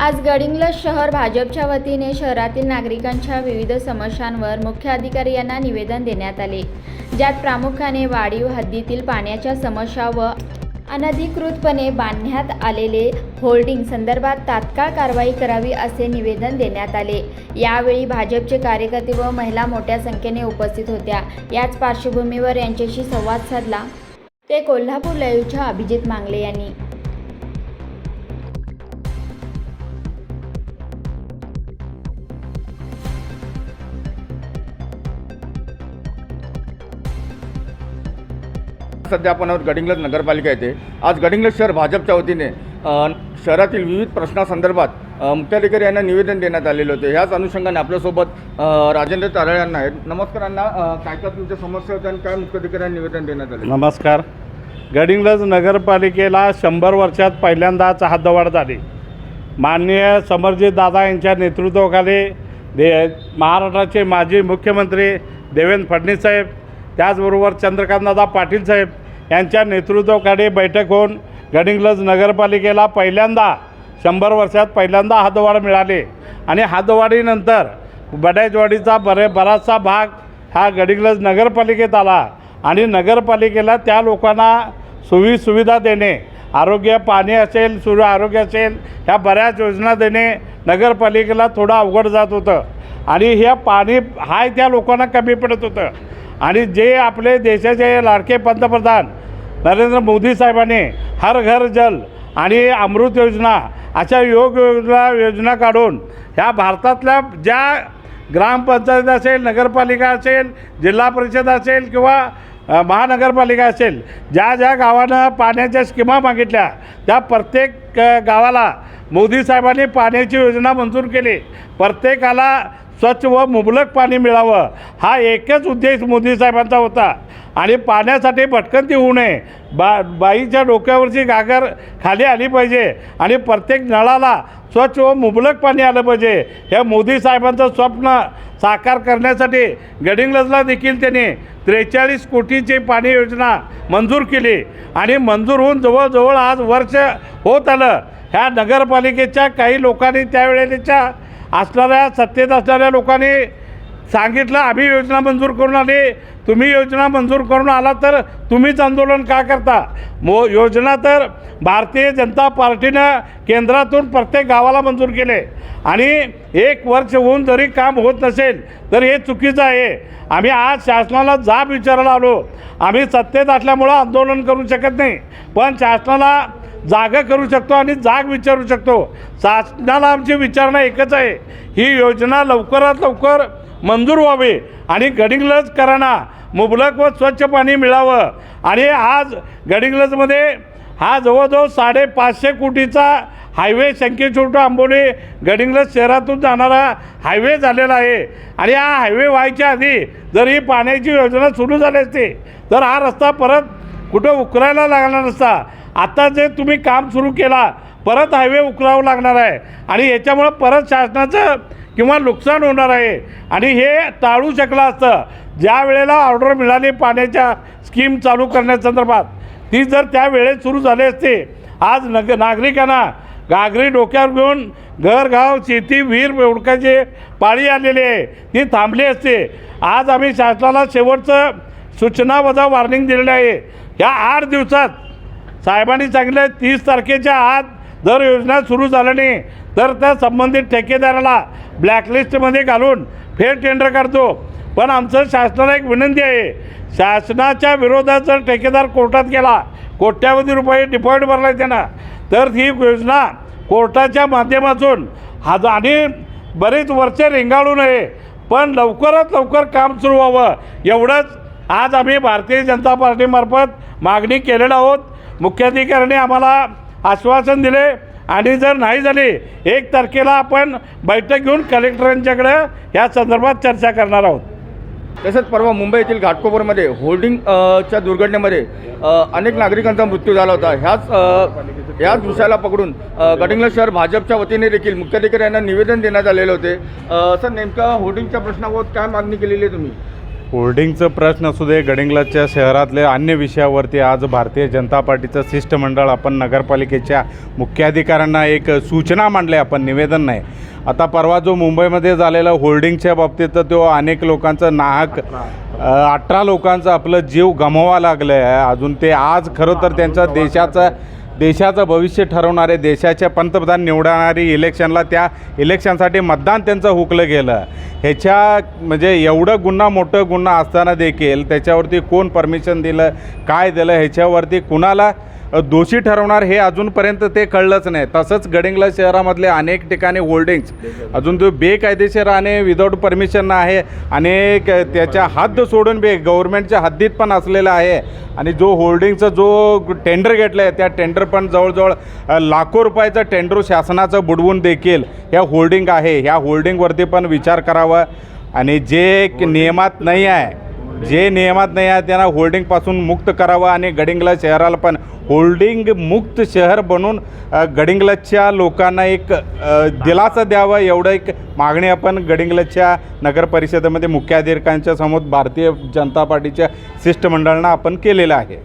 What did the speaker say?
आज गडिंग्लज शहर भाजपच्या वतीने शहरातील नागरिकांच्या विविध समस्यांवर मुख्य अधिकारी यांना निवेदन देण्यात आले. ज्यात प्रामुख्याने वाढीव हद्दीतील पाण्याच्या समस्या व अनधिकृतपणे बांधण्यात आलेले होल्डिंग संदर्भात तात्काळ कारवाई करावी असे निवेदन देण्यात आले. यावेळी भाजपचे कार्यकर्ते व महिला मोठ्या संख्येने उपस्थित होत्या. याच पार्श्वभूमीवर यांच्याशी संवाद साधला. ते कोल्हापूर लयूच्या अभिजित मांगले यांनी. सध्या आपण आहोत गडिंग्लज नगरपालिका येथे. आज गडिंग्लज शहर भाजपच्या वतीने शहरातील विविध प्रश्नासंदर्भात मुख्याधिकारी यांना निवेदन देण्यात आलेले होते. ह्याच अनुषंगाने आपल्यासोबत राजेंद्र तारळे यांना आहेत. नमस्कार यांना काय काय तुमच्या समस्या होत्या आणि काय मुख्याधिकाऱ्यांना निवेदन देण्यात आले? नमस्कार. गडिंग्लज नगरपालिकेला शंभर वर्षात पहिल्यांदाच हातदवाड झाली. माननीय समरजित दादा यांच्या नेतृत्वाखाली दे महाराष्ट्राचे माजी मुख्यमंत्री देवेंद्र फडणवीस साहेब त्याचबरोबर चंद्रकांतदादा पाटील साहेब यांच्या नेतृत्वाकडे बैठक होऊन गडिंग्लज नगरपालिकेला पहिल्यांदा शंभर वर्षात पहिल्यांदा हद्दवाढ मिळाली. आणि हद्दवाढीनंतर बड्याजवाडीचा बरे बराचसा भाग हा गडिंग्लज नगरपालिकेत आला. आणि नगरपालिकेला त्या लोकांना सोयी सुविधा देणे आरोग्य पाणी असेल सुरू आरोग्य असेल ह्या बऱ्याच योजना देणे नगरपालिकेला थोडं अवघड जात होतं. आणि हे पाणी हाय त्या लोकांना कमी पडत होतं. आणि जे आपले देशाचे लाडके पंतप्रधान नरेंद्र मोदी साहेबांनी हर घर जल आणि अमृत योजना अशा योग योजना योजना काढून ह्या भारतातल्या ज्या ग्रामपंचायत असेल नगरपालिका असेल जिल्हा परिषद असेल किंवा महानगरपालिका असेल ज्या ज्या गावानं पाण्याच्या स्कीमा मागितल्या त्या प्रत्येक गावाला मोदी साहेबांनी पाण्याची योजना मंजूर केली. प्रत्येकाला स्वच्छ व मुबलक पाणी मिळावं. हा एकच उद्देश मोदी साहेबांचा होता. आणि पाण्यासाठी भटकंती होऊ नये. बा बाईच्या डोक्यावरची गागर खाली आली पाहिजे. आणि प्रत्येक नळाला स्वच्छ व मुबलक पाणी आलं पाहिजे. हे मोदी साहेबांचं स्वप्न साकार करण्यासाठी गडिंग्लजला देखील त्यांनी त्रेचाळीस कोटीची पाणी योजना मंजूर केली. आणि मंजूर होऊन जवळजवळ आज वर्ष होत आलं. ह्या नगरपालिकेच्या काही लोकांनी त्यावेळेच्या असणाऱ्या सत्तेत असणाऱ्या लोकांनी सांगितलं आम्ही योजना मंजूर करून आली. तुम्ही योजना मंजूर करून आला तर तुम्हीच आंदोलन का करता? मो योजना तर भारतीय जनता पार्टीनं केंद्रातून प्रत्येक गावाला मंजूर केले. आणि एक वर्ष होऊन जरी काम होत नसेल तर हे चुकीचं आहे. आम्ही आज शासनाला जाब विचारायला आलो. आम्ही सत्तेत असल्यामुळं आंदोलन करू शकत नाही. पण शासनाला जागा करू शकतो आणि जाग विचारू शकतो. शासनाला आमची विचारणा एकच आहे. ही योजना लवकरात लवकर मंजूर व्हावी आणि गडिंग्लजकरांना मुबलक व स्वच्छ पाणी मिळावं. आणि आज गडिंग्लजमध्ये हा जवळजवळ साडेपाचशे कोटीचा हायवे शंकेश्वर टू आंबोली गडिंग्लज शहरातून जाणारा हायवे झालेला आहे. आणि हा हायवे व्हायच्या आधी जर ही पाण्याची योजना सुरू झाली असती तर हा रस्ता परत कुठं उकरायला लागणार नसता. आता जे तुम्ही काम सुरू केला परत हायवे उकरावं लागणार आहे. आणि याच्यामुळं परत शासनाचं किंवा नुकसान होणार आहे. आणि हे टाळू शकलं असतं. ज्या वेळेला ऑर्डर मिळाली पाण्याच्या स्कीम चालू करण्यासंदर्भात ती जर त्या वेळेत सुरू झाली असते आज नग नागरिकांना गागरी डोक्यावर घेऊन घर गाव शेती विहीर ओळखायची पाळी आलेली आहे. ती थांबली असते. आज आम्ही शासनाला शेवटचं सूचना वजा वॉर्निंग दिलेलं आहे. या आठ दिवसात साहेबांनी सांगितलं तीस तारखेच्या आत जर योजना सुरू झालं नाही तर त्या संबंधित ठेकेदाराला ब्लॅकलिस्टमध्ये घालून फेर टेंडर काढतो पण आमचं शासनाला एक विनंती आहे शासनाच्या विरोधात जर ठेकेदार कोर्टात गेला कोट्यावधी रुपये डिपॉझिट भरला त्यांना तर ही योजना कोर्टाच्या माध्यमातून हज आणि बरीच वर्षे रेंगाळू नये पण लवकरात लवकर काम सुरू व्हावं एवढंच आज आम्ही भारतीय जनता पार्टीमार्फत मागणी केलेलं आहोत. मुख्याधिकाऱ्याने आम्हाला आश्वासन दिले आणि जर नाही झाली एक तारखेला आपण बैठक घेऊन कलेक्टरांच्याकडे या संदर्भात चर्चा करणार आहोत. तसंच परवा मुंबई येथील घाटकोपरमध्ये होल्डिंगच्या च्या दुर्घटनेमध्ये अनेक नागरिकांचा मृत्यू झाला होता. ह्याच ह्याच विषयाला पकडून अ, शहर भाजपच्या वतीने देखील मुख्याधिकारी यांना निवेदन देण्यात आलेले होते. सर नेमका होल्डिंगच्या प्रश्नावर काय मागणी केलेली आहे तुम्ही? होर्डिंगचं प्रश्न असू दे गडिंग्लजच्या शहरातले अन्य विषयावरती आज भारतीय जनता पार्टीचं शिष्टमंडळ आपण नगरपालिकेच्या मुख्याधिकाऱ्यांना एक सूचना मांडली आपण निवेदन नाही. आता परवा जो मुंबईमध्ये झालेला होर्डिंगच्या बाबतीत तर तो अनेक लोकांचं नाहक अठरा लोकांचं आपलं जीव गमवा लागलं आहे अजून ते आज खरं तर त्यांचं देशाचं देशाचं भविष्य ठरवणारे देशाचे पंतप्रधान निवडणारी इलेक्शनला त्या इलेक्शनसाठी मतदान त्यांचं हुकलं गेलं. ह्याच्या म्हणजे एवढं गुन्हा मोठं गुन्हा असताना देखील त्याच्यावरती कोण परमिशन दिलं काय दिलं ह्याच्यावरती कुणाला दोषी ठरवणार हे अजूनपर्यंत ते कळलंच नाही. तसंच गडिंगला शहरामधले अनेक ठिकाणी होल्डिंग्स अजून तो बेकायदेशीर आणि विदाऊट परमिशन आहे. आणि क- त्याच्या हद्द सोडून बे गव्हर्नमेंटच्या हद्दीत पण असलेला आहे. आणि जो होल्डिंगचा जो टेंडर घेतलं आहे त्या टेंडर पण जवळजवळ लाखो रुपयाचं टेंडर शासनाचं बुडवून देखील ह्या होल्डिंग आहे. ह्या होल्डिंगवरती पण विचार करावा. आणि जे नियमात नाही आहे जे नियमात नाही आहे त्यांना होल्डिंगपासून मुक्त करावं आणि गडिंगला शहराला पण होल्डिंग मुक्त शहर बनून अ, लोकांना एक दिलासा द्यावा एवढं एक मागणी आपण गडिंगलच्या नगर परिषदेमध्ये मुख्याधिकाऱ्यांच्या समोर भारतीय जनता पार्टीच्या शिष्टमंडळानं आपण केलेलं आहे.